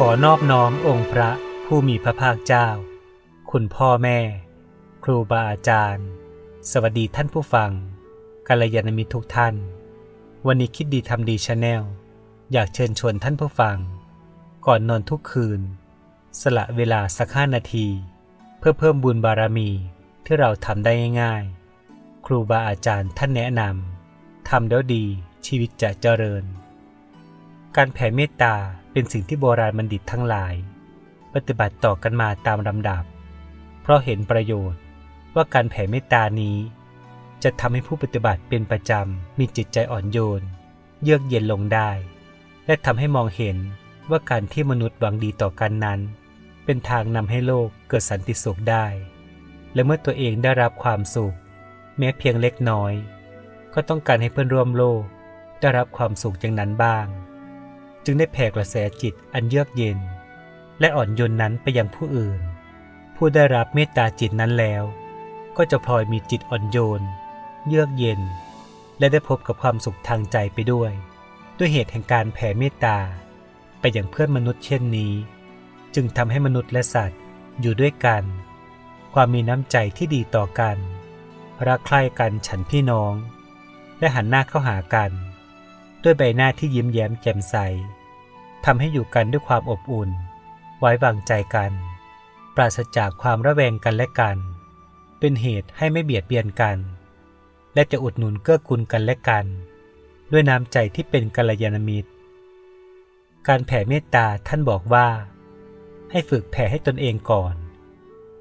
ขอนอบน้อมองค์พระผู้มีพระภาคเจ้า คุณพ่อแม่ ครูบาอาจารย์ สวัสดีท่านผู้ฟังกัลยาณมิตรทุกท่าน วันนี้คิดดีทำดีชาแนลอยากเชิญชวนท่านผู้ฟัง ก่อนนอนทุกคืน สละเวลาสักห้านาที เพื่อเพิ่มบุญบารมีที่เราทำได้ง่ายๆ ครูบาอาจารย์ท่านแนะนำทำแล้วดีชีวิตจะเจริญ การแผ่เมตตา เป็นสิ่งที่โบราณบัณฑิตทั้งหลาย ปฏิบัติต่อกันมาตามลำดับ เพราะเห็นประโยชน์ว่าการแผ่เมตตานี้ จะทำให้ผู้ปฏิบัติเป็นประจำมีจิตใจอ่อนโยน เยือกเย็นลงได้ และทำให้มองเห็นว่าการที่มนุษย์หวังดีต่อกันนั้น เป็นทางนำให้โลกเกิดสันติสุขได้ และเมื่อตัวเองได้รับความสุข แม้เพียงเล็กน้อย ก็ต้องการให้เพื่อนร่วมโลกได้รับความสุขอย่างนั้นบ้าง จึงได้แผ่กระแสจิตอันเยือกเย็น และอ่อนโยนนั้นไปยังผู้อื่น ผู้ได้รับเมตตาจิตนั้นแล้ว ก็จะพลอยมีจิตอ่อนโยน เยือกเย็น และได้พบกับความสุขทางใจไปด้วย ด้วยเหตุแห่งการแผ่เมตตา ไปอย่างเพื่อนมนุษย์เช่นนี้ จึงทำให้มนุษย์และสัตว์อยู่ด้วยกัน ความมีน้ำใจที่ดีต่อกันรักใคร่กันฉันพี่น้อง และหันหน้าเข้าหากัน ด้วยใบหน้าที่ยิ้มแย้มแจ่มใส ทำให้อยู่กันด้วยความอบอุ่น ไว้วางใจกัน ปราศจากความระแวงกันและกัน เป็นเหตุให้ไม่เบียดเบียนกัน และจะอุดหนุนเกื้อกูลกันและกัน ด้วยน้ำใจที่เป็นกัลยาณมิตร การแผ่เมตตาท่านบอกว่า ให้ฝึกแผ่ให้ตนเองก่อน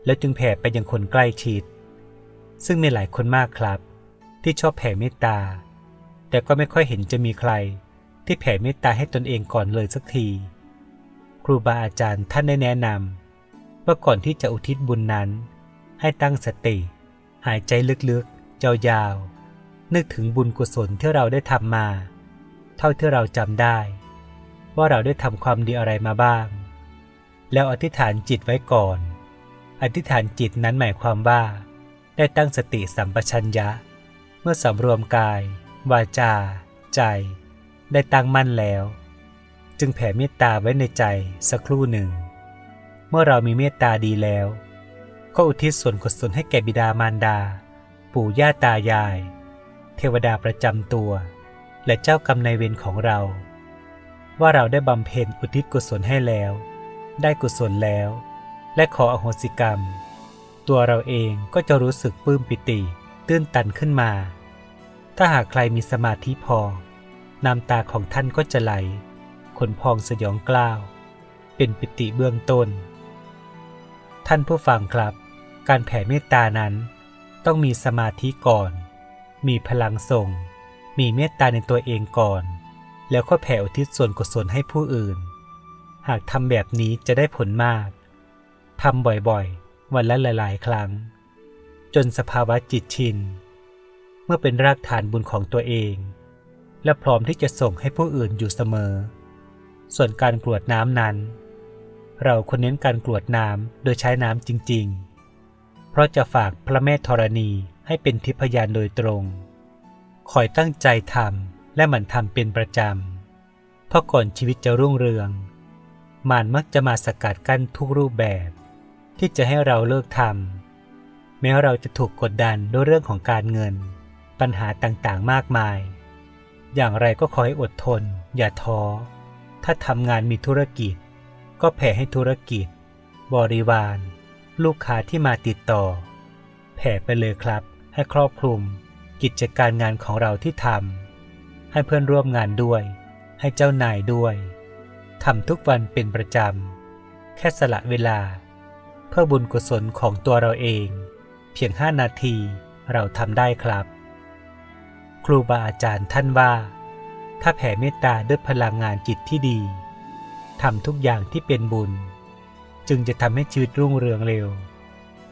แล้วจึงแผ่ไปยังคนใกล้ชิด ซึ่งมีหลายคนมากครับ ที่ชอบแผ่เมตตา แต่ก็ไม่ค่อยเห็นจะมีใคร ที่แผ่เมตตาให้ตนเองก่อนเลยสักที ครูบาอาจารย์ท่านได้แนะนำว่าก่อนที่จะอุทิศบุญนั้น ให้ตั้งสติ หายใจลึกๆยาวๆนึกถึงบุญกุศลที่เราได้ทำมา เท่าที่เราจำได้ ว่าเราได้ทำความดีอะไรมาบ้าง แล้วอธิษฐานจิตไว้ก่อน อธิษฐานจิตนั้นหมายความว่า ได้ตั้งสติสัมปชัญญะ เมื่อสำรวมกาย วาจา ใจ ได้ตั้งมั่นแล้ว จึงแผ่เมตตาไว้ในใจสักครู่หนึ่ง เมื่อเรามีเมตตาดีแล้ว ก็อุทิศส่วนกุศลให้แก่บิดามารดา ปู่ย่าตายาย เทวดาประจำตัว และเจ้ากรรมนายเวรของเรา ว่าเราได้บำเพ็ญอุทิศกุศลให้แล้ว ได้กุศลแล้ว และขออโหสิกรรม ตัวเราเองก็จะรู้สึกปลื้มปิติตื้นตันขึ้นมา ถ้าหากใครมีสมาธิพอ น้ำตาของท่านก็จะไหล ขนพองสยองกล้าว เป็นปิติเบื้องต้น ท่านผู้ฟังครับ การแผ่เมตตานั้น ต้องมีสมาธิก่อน มีพลังส่ง มีเมตตาในตัวเองก่อน แล้วก็แผ่อุทิศส่วนกุศลให้ผู้อื่น หากทำแบบนี้จะได้ผลมากทำบ่อยๆ วันละหลายๆ ครั้ง จนสภาวะจิตชิน เมื่อเป็นรากฐานบุญของตัวเอง และพร้อมที่จะส่งให้ผู้อื่นอยู่เสมอ ส่วนการกรวดน้ำนั้น เราควรเน้นการกรวดน้ำโดยใช้น้ำจริง ๆ เพราะจะฝากพระแม่ธรณีให้เป็นทิพยานโดยตรง คอยตั้งใจทำและหมั่นทำเป็นประจำ เพราะก่อนชีวิตจะรุ่งเรืองมารมักจะมาสกัดกั้นทุกรูปแบบ ที่จะให้เราเลิกทำแม้เราจะถูกกดดันด้วยเรื่องของการเงิน ปัญหาต่างๆ มากมาย อย่างไรก็ขอให้อดทน อย่าท้อ ถ้าทำงานมีธุรกิจ ก็แผ่ให้ธุรกิจ บริวาร ลูกค้าที่มาติดต่อ แผ่ไปเลยครับ ให้ครอบคลุม กิจการงานของเราที่ทำให้เพื่อนร่วมงานด้วย ให้เจ้านายด้วยทำทุกวันเป็นประจำ แค่สละเวลา เพื่อบุญกุศลของตัวเราเอง เพียงห้านาทีเราทำได้ครับ ครูบาอาจารย์ท่านว่า ถ้าแผ่เมตตาด้วยพลังงานจิตที่ดีทำทุกอย่างที่เป็นบุญ จึงจะทำให้ชีวิตรุ่งเรืองเร็ว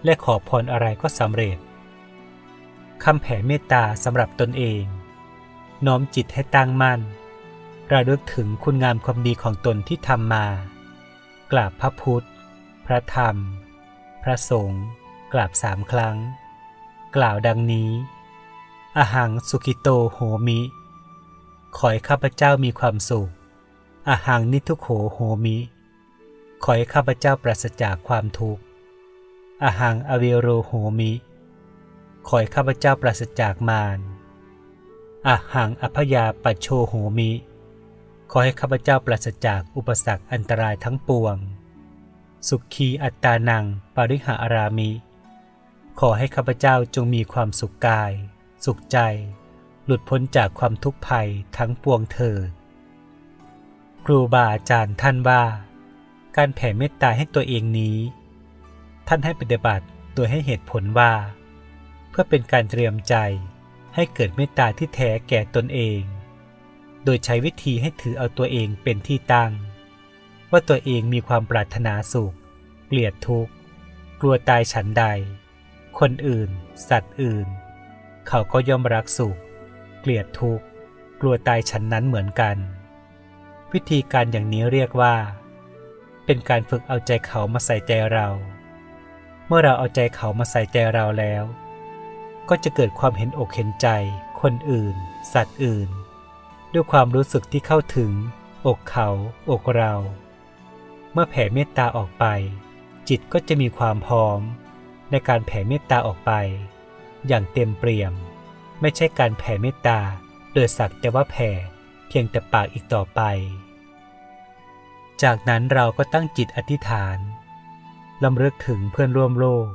และขอพรอะไรก็สำเร็จคำแผ่เมตตาสำหรับตนเอง น้อมจิตให้ตั้งมั่นระลึกถึงคุณงามความดีของตนที่ทำมา กราบพระพุทธ พระธรรม พระสงฆ์กราบสามครั้ง กล่าวดังนี้ อหังสุขิโตโหมิ ขอให้ข้าพเจ้ามีความสุข อหังนิทุโขโหมิ ขอให้ข้าพเจ้าปราศจากความทุกข์อาหังอเวโรโหมิ ขอให้ข้าพเจ้าปราศจากมารอาหังอภยาปัจโชโหมิ ขอให้ข้าพเจ้าปราศจากอุปสรรคอันตรายทั้งปวง สุขีอัตตานังปริหารามิ ขอให้ข้าพเจ้าจงมีความสุขกาย สุขใจ หลุดพ้นจากความทุกข์ภัยทั้งปวงเถิดครูบาอาจารย์ท่านว่า การแผ่เมตตาให้ตัวเองนี้ ท่านให้ปฏิบัติโดยให้เหตุผลว่า เพื่อเป็นการเตรียมใจให้เกิดเมตตาที่แท้แก่ตนเอง โดยใช้วิธีให้ถือเอาตัวเองเป็นที่ตั้ง ว่าตัวเองมีความปรารถนาสุข เกลียดทุกข์ กลัวตายฉันใด คนอื่น สัตว์อื่น เขาก็ย่อมรักสุข เกลียดทุกข์ กลัวตายฉันนั้นเหมือนกัน วิธีการอย่างนี้เรียกว่า เป็นการฝึกเอาใจเขามาใส่ใจเรา เมื่อเราเอาใจเขามาใส่ใจเราแล้ว ก็จะเกิดความเห็นอกเห็นใจ คนอื่น สัตว์อื่น ด้วยความรู้สึกที่เข้าถึง อกเขา อกเรา เมื่อแผ่เมตตาออกไป จิตก็จะมีความพร้อมในการแผ่เมตตาออกไป อย่างเต็มเปี่ยม ไม่ใช่การแผ่เมตตาโดยสักแต่ว่าแผ่เพียงแต่ปากอีกต่อไป จากนั้นเราก็ตั้งจิตอธิษฐานลำลึกถึงเพื่อนร่วมโลก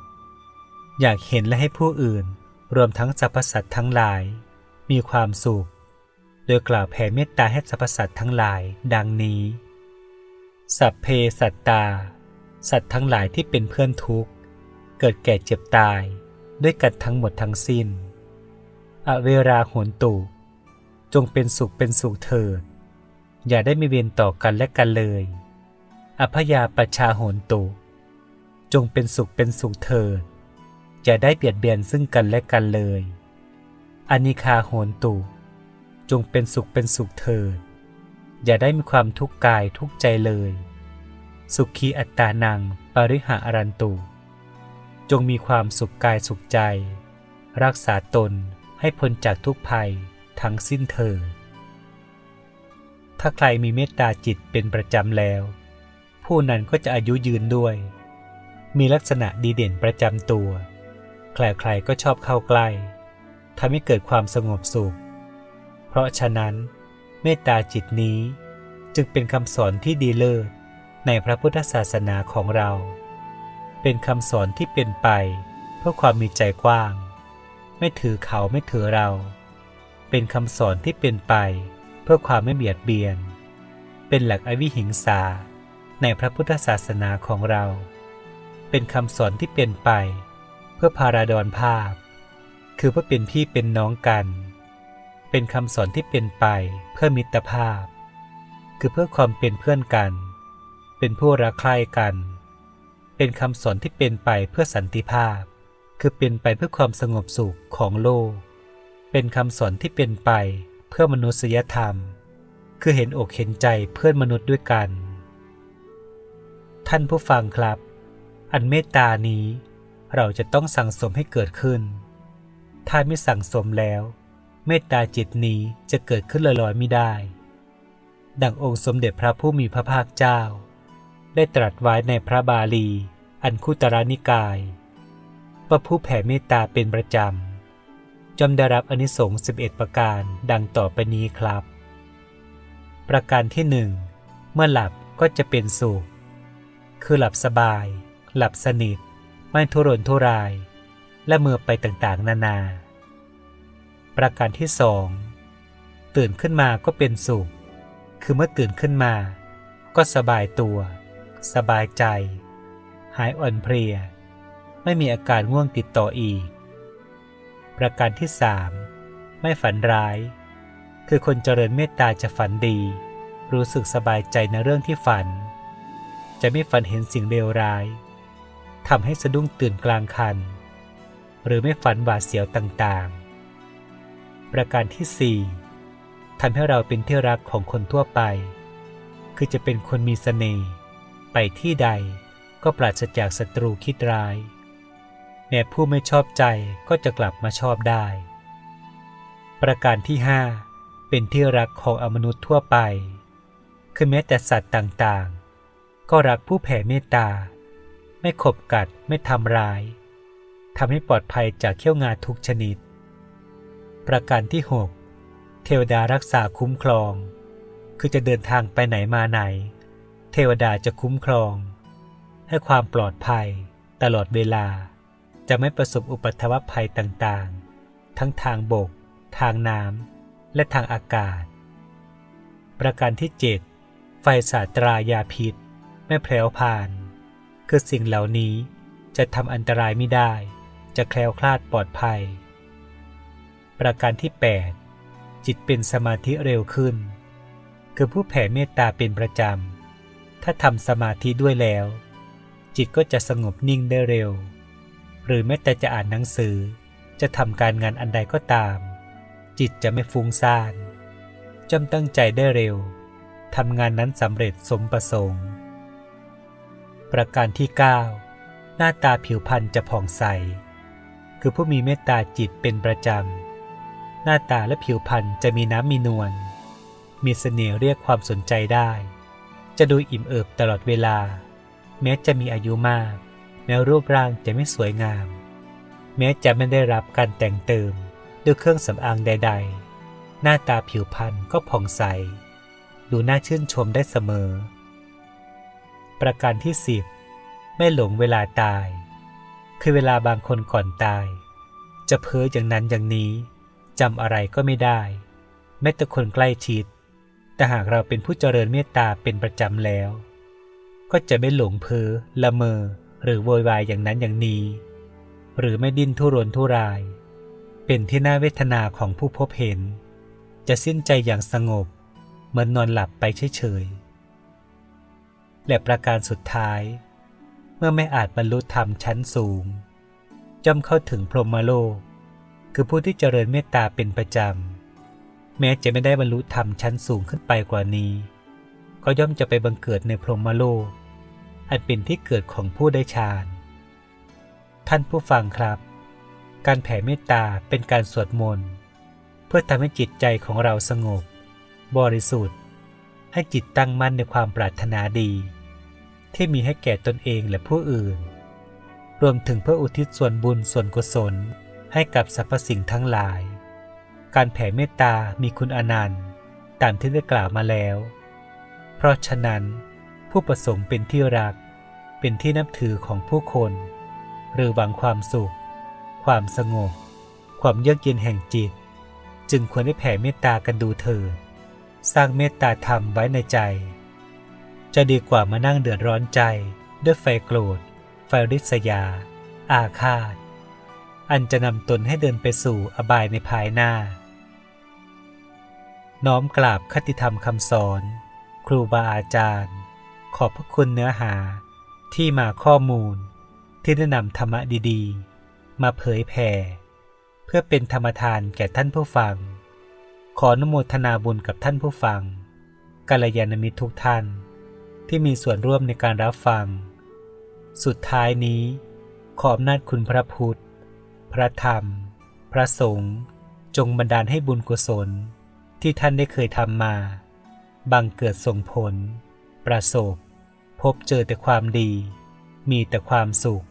อยากเห็นและให้ผู้อื่นรวมทั้งสรรพสัตว์ทั้งหลาย มีความสุข โดยกล่าวแผ่เมตตาให้สรรพสัตว์ทั้งหลาย ดังนี้ สัพเพสัตตา สัตว์ทั้งหลายที่เป็นเพื่อนทุกข์ เกิดแก่เจ็บตาย ด้วยกันทั้งหมดทั้งสิ้น อเวราโหนตุ จงเป็นสุขเป็นสุขเถิด อย่าได้มีเวรต่อกันและกันเลย อภยาปชาโหนตุ จงเป็นสุขเป็นสุขเถิด อย่าได้เบียดเบียนซึ่งกันและกันเลย อนิคาโหนตุ จงเป็นสุขเป็นสุขเถิด อย่าได้มีความทุกข์กายทุกข์ใจเลย สุขีอัตตานัง ปริหาอรันตุ จงมีความสุขกายสุขใจ รักษาตนให้พ้นจากทุกภัยทั้งสิ้นเถิดถ้าใครมีเมตตาจิตเป็นประจำแล้ว ผู้นั้นก็จะอายุยืนด้วย มีลักษณะดีเด่นประจำตัว ใครๆก็ชอบเข้าใกล้ทำให้เกิดความสงบสุข เพราะฉะนั้น เมตตาจิตนี้จึงเป็นคำสอนที่ดีเลิศในพระพุทธศาสนาของเรา เป็นคำสอนที่เป็นไปเพื่อความมีใจกว้าง ไม่ถือเขาไม่ถือเรา เป็นคำสอนที่เป็นไปเพื่อความไม่เบียดเบียน เป็นหลักอวิหิงสาในพระพุทธศาสนาของเรา เป็นคำสอนที่เป็นไป เพื่อพาราดอนภาพ คือเพื่อเป็นพี่เป็นน้องกัน เป็นคำสอนที่เป็นไปเพื่อมิตรภาพ คือเพื่อความเป็นเพื่อนกัน เป็นผู้รักใคร่กัน เป็นคำสอนที่เป็นไปเพื่อสันติภาพ คือเป็นไปเพื่อความสงบสุขของโลก เป็นคำสอนที่เป็นไปเพื่อมนุษยธรรม คือเห็นอกเห็นใจเพื่อนมนุษย์ด้วยกัน ท่านผู้ฟังครับ อันเมตตานี้เราจะต้องสั่งสมให้เกิดขึ้น ถ้าไม่สั่งสมแล้ว เมตตาจิตนี้จะเกิดขึ้นลอยๆไม่ได้ ดังองค์สมเด็จพระผู้มีพระภาคเจ้า ได้ตรัสไว้ในพระบาลี อันคุตรานิกายว่าผู้แผ่เมตตาเป็นประจำจอมได้รับอนิสงส์11 ประการดังต่อไปนี้ครับ ประการที่หนึ่งเมื่อหลับก็จะเป็นสุข คือหลับสบาย หลับสนิท ไม่ทุรนทุราย และเมื่อไปต่างๆ นานา ประการที่สองตื่นขึ้นมาก็เป็นสุข คือเมื่อตื่นขึ้นมา ก็สบายตัว สบายใจ หายอ่อนเพลีย ไม่มีอาการง่วงติดต่ออีก ประการที่สามไม่ฝันร้าย คือคนเจริญเมตตาจะฝันดี รู้สึกสบายใจในเรื่องที่ฝัน จะไม่ฝันเห็นสิ่งเลวร้ายทำให้สะดุ้งตื่นกลางคัน หรือไม่ฝันหวาดเสียวต่างๆ ประการที่สี่ทำให้เราเป็นที่รักของคนทั่วไป คือจะเป็นคนมีเสน่ห์ไปที่ใด ก็ปราศจากศัตรูคิดร้าย แม้ผู้ไม่ชอบใจก็จะกลับมาชอบได้ ประการที่ห้าเป็นที่รักของอมนุษย์ทั่วไป คือแม้แต่สัตว์ต่างๆ ก็รักผู้แผ่เมตตา ไม่ขบกัดไม่ทำร้ายทำให้ปลอดภัยจากเขี้ยวงาทุกชนิด ประการที่ 6 เทวดารักษาคุ้มครอง คือจะเดินทางไปไหนมาไหน เทวดาจะคุ้มครอง ให้ความปลอดภัย ตลอดเวลา จะไม่ประสบอุปัตวภัยต่างๆ ทั้งทางบก ทางน้ำและทางอากาศ ประการที่ 7 ไฟสาตรายาพิษ ไม่แพรวพราน คือสิ่งเหล่านี้จะทำอันตรายไม่ได้ จะแคล้วคลาดปลอดภัย ประการที่ 8 จิตเป็นสมาธิเร็วขึ้น คือผู้แผ่เมตตาเป็นประจำ ถ้าทำสมาธิด้วยแล้ว จิตก็จะสงบนิ่งได้เร็ว หรือแม้แต่จะอ่านหนังสือ จะทำการงานอันใดก็ตาม จิตจะไม่ฟุ้งซ่านจำตั้งใจได้เร็วทำงานนั้นสำเร็จสมประสงค์ ประการที่ 9 หน้าตาผิวพรรณจะผ่องใส คือผู้มีเมตตาจิตเป็นประจำ หน้าตาและผิวพรรณจะมีน้ำมีนวล มีเสน่ห์เรียกความสนใจได้ จะดูอิ่มเอิบตลอดเวลา แม้จะมีอายุมาก แม้รูปร่างจะไม่สวยงาม แม้จะไม่ได้รับการแต่งเติมด้วยเครื่องสำอางใด ๆ หน้าตาผิวพรรณก็ผ่องใส ดูน่าชื่นชมได้เสมอ ประการที่สิบไม่หลงเวลาตาย คือเวลาบางคนก่อนตาย จะเพ้ออย่างนั้นอย่างนี้จำอะไรก็ไม่ได้ แม้แต่คนใกล้ชิด แต่หากเราเป็นผู้เจริญเมตตาเป็นประจำแล้ว ก็จะไม่หลงเพอละเมอ หรือโวยวายอย่างนั้นอย่างนี้ หรือไม่ดิ้นทุรนทุราย เป็นที่น่าเวทนาของผู้พบเห็น จะสิ้นใจอย่างสงบ เหมือนนอนหลับไปเฉยๆและประการสุดท้าย เมื่อไม่อาจบรรลุธรรมชั้นสูงย่อมเข้าถึงพรหมโลก คือผู้ที่เจริญเมตตาเป็นประจำ แม้จะไม่ได้บรรลุธรรมชั้นสูงขึ้นไปกว่านี้ ก็ย่อมจะไปบังเกิดในพรหมโลก อันเป็นที่เกิดของผู้ได้ฌาน ท่านผู้ฟังครับ การแผ่เมตตาเป็นการสวดมนต์เพื่อทำให้จิตใจของเราสงบ บริสุทธิ์ ให้จิตตั้งมั่นในความปรารถนาดี ที่มีให้แก่ตนเองและผู้อื่น รวมถึงเพื่ออุทิศส่วนบุญส่วนกุศลให้กับสรรพสิ่งทั้งหลาย การแผ่เมตตามีคุณอนันต์ ตามที่ได้กล่าวมาแล้ว เพราะฉะนั้น ผู้ประสงค์เป็นที่รัก เป็นที่นับถือของผู้คน หรือหวังความสุข ความสงบ ความเยือกเย็นแห่งจิต จึงควรได้แผ่เมตตากันดูเถิดสร้างเมตตาธรรมไว้ในใจ จะดีกว่ามานั่งเดือดร้อนใจ ด้วยไฟโกรธ ไฟริษยา อาฆาต อันจะนำตนให้เดินไปสู่อบายในภายหน้า น้อมกราบคติธรรมคำสอน ครูบาอาจารย์ ขอบพระคุณเนื้อหาที่มาข้อมูลที่ได้นำธรรมะดีๆ มาเผยแผ่ เพื่อเป็นธรรมทานแก่ท่านผู้ฟัง ขออนุโมทนาบุญกับท่านผู้ฟังกัลยาณมิตรทุกท่านที่มีส่วนร่วมในการรับฟัง สุดท้ายนี้ ขออำนาจคุณพระพุทธ พระธรรม พระสงฆ์จงบันดาลให้บุญกุศลที่ท่านได้เคยทำมา บังเกิดส่งผล ประสบ พบเจอแต่ความดี มีแต่ความสุข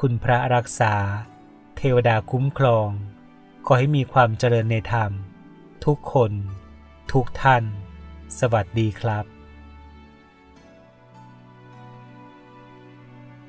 คุณพระรักษา เทวดาคุ้มครอง ขอให้มีความเจริญในธรรม ทุกคน ทุกท่าน สวัสดีครับ